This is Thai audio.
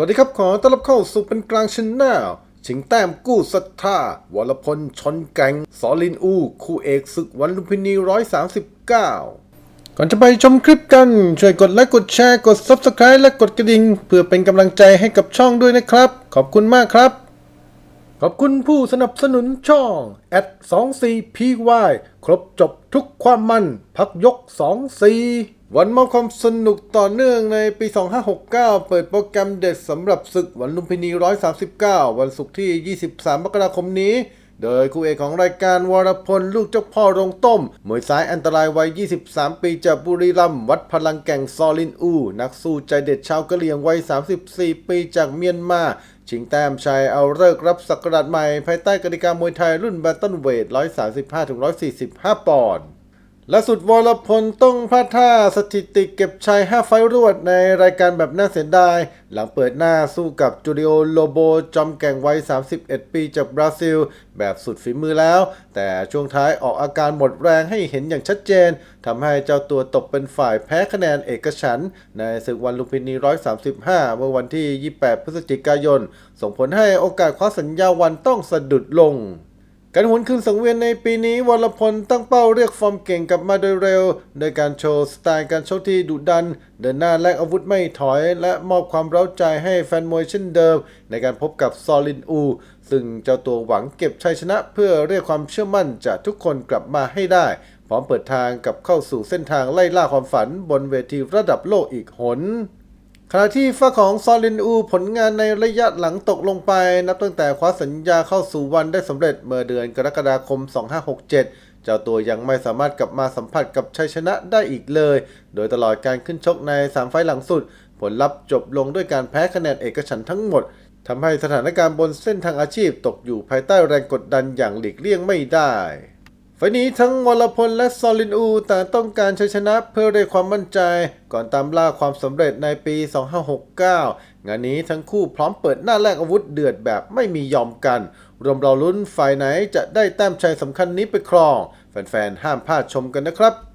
วัสดีครับขอต้อนรับเข้าสู่เป็นกลางชนแนลชิงแต้มกู้ศรัทธาวรพลชนแกงสอลินอู คู่เอกศึกวันลุมพินี 139 ก่อนจะไปชมคลิปกัน ช่วยกดไลค์กดแชร์กด Subscribe และกดกระดิ่ง เพื่อเป็นกำลังใจให้กับช่องด้วยนะครับ ขอบคุณมากครับ ขอบคุณผู้สนับสนุนช่องแอด 24 PY ครบจบทุกความมัน พักยก 24 วันมอบความสนุกต่อเนื่องในปี 2569 เปิดโปรแกรมเด็ดสำหรับศึกวันลุมพินี 139 วันศุกร์ที่ 23 มกราคมนี้ โดยคู่เอกของรายการวรพลลูกเจ้าพ่อโรงต้มมวยซ้ายอันตรายวัย 23 ปีจากบุรีรัมย์วัดพลังแก่งซอลินอู นักสู้ใจเด็ดชาวกะเหรี่ยงวัย 34 ปีจากเมียนมาชิงแต้มชัยเอาเลิกรับสักราชใหม่ ภายใต้กติกามวยไทยรุ่นแบนตันเวท 135-145 ปอนด์ และสุดวรพลต้องพลาดท่าสถิติเก็บชัย 5 ไฟรวดในรายการแบบน่าเสียดาย หลังเปิดหน้าสู้กับจูริโอโลโบจอมแก่งวัย 31 ปีจากบราซิล แบบสุดฝีมือแล้ว แต่ช่วงท้ายออกอาการหมดแรงให้เห็นอย่างชัดเจนทำให้เจ้าตัวตกเป็นฝ่ายแพ้คะแนนเอกฉัน ในศึกวันลุมพินี 135 เมื่อวันที่ 28 พฤศจิกายน ส่งผลให้โอกาสคว้าสัญญาวันต้องสะดุดลง การหวนคืนสังเวียนในปีนี้วรพลตั้งเป้าเรียกฟอร์มเก่งกลับมาโดยเร็ว โดยการโชว์สไตล์การชกที่ดุดัน เดินหน้าแลกอาวุธไม่ถอย และมอบความเร้าใจให้แฟนมวยเช่นเดิม ในการพบกับซอลินอู ซึ่งเจ้าตัวหวังเก็บชัยชนะเพื่อเรียกความเชื่อมั่นจากทุกคนกลับมาให้ได้ พร้อมเปิดทางกับเข้าสู่เส้นทางไล่ล่าความฝันบนเวทีระดับโลกอีกหน ขณะที่ฝ้าของซอลินอู ผลงานในระยะหลังตกลงไป นับตั้งแต่คว้าสัญญาเข้าสู่วันได้สำเร็จเมื่อเดือนกรกฎาคม 2567 เจ้าตัวยังไม่สามารถกลับมาสัมผัสกับชัยชนะได้อีกเลย โดยตลอดการขึ้นชกใน 3 ไฟล์หลังสุด ผลลัพธ์จบลงด้วยการแพ้คะแนนเอกฉันท์ทั้งหมดทำให้สถานการณ์บนเส้นทางอาชีพตกอยู่ภายใต้แรงกดดันอย่างหลีกเลี่ยงไม่ได้ ไฟนี้ทั้งวรพลและซอลินอูต่างต้องการชัยชนะเพื่อเรียความมั่นใจ ก่อนตามล่าความสำเร็จในปี 2569 งานนี้ทั้งคู่พร้อมเปิดหน้าแลกอาวุธเดือดแบบไม่มียอมกัน รวมราลุ้นฝ่ายไหนจะได้แต้มชัยสำคัญนี้ไปครอง แฟนๆ ห้ามพลาดชมกันนะครับ